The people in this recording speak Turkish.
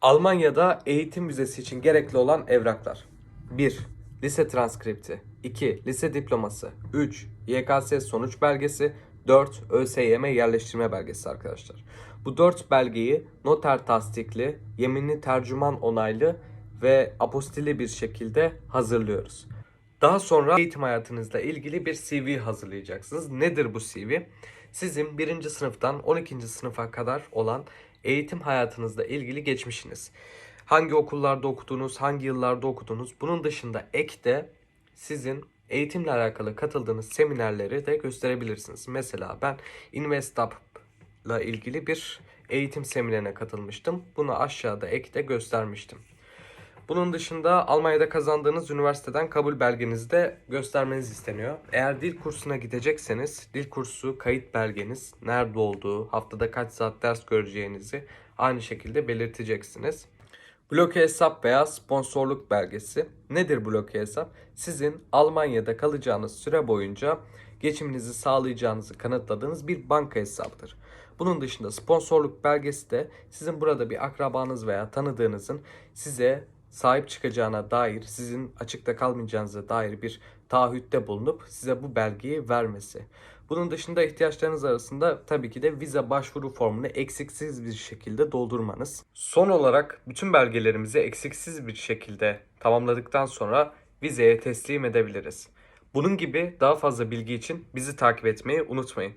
Almanya'da eğitim vizesi için gerekli olan evraklar. 1. Lise transkripti. 2. Lise diploması. 3. YKS sonuç belgesi. 4. ÖSYM yerleştirme belgesi arkadaşlar. Bu 4 belgeyi noter tasdikli, yeminli tercüman onaylı ve apostili bir şekilde hazırlıyoruz. Daha sonra eğitim hayatınızla ilgili bir CV hazırlayacaksınız. Nedir bu CV? Sizin 1. sınıftan 12. sınıfa kadar olan eğitim hayatınızla ilgili geçmişiniz. Hangi okullarda okudunuz, hangi yıllarda okudunuz. Bunun dışında ek de sizin eğitimle alakalı katıldığınız seminerleri de gösterebilirsiniz. Mesela ben Investup'la ilgili bir eğitim seminerine katılmıştım. Bunu aşağıda ekte göstermiştim. Bunun dışında Almanya'da kazandığınız üniversiteden kabul belgenizi de göstermeniz isteniyor. Eğer dil kursuna gidecekseniz dil kursu kayıt belgeniz, nerede olduğu, haftada kaç saat ders göreceğinizi aynı şekilde belirteceksiniz. Bloke hesap veya sponsorluk belgesi. Nedir bloke hesap? Sizin Almanya'da kalacağınız süre boyunca geçiminizi sağlayacağınızı kanıtladığınız bir banka hesabıdır. Bunun dışında sponsorluk belgesi de sizin burada bir akrabanız veya tanıdığınızın size sahip çıkacağına dair, sizin açıkta kalmayacağınıza dair bir taahhütte bulunup size bu belgeyi vermesi. Bunun dışında ihtiyaçlarınız arasında tabii ki de vize başvuru formunu eksiksiz bir şekilde doldurmanız. Son olarak bütün belgelerimizi eksiksiz bir şekilde tamamladıktan sonra vizeye teslim edebiliriz. Bunun gibi daha fazla bilgi için bizi takip etmeyi unutmayın.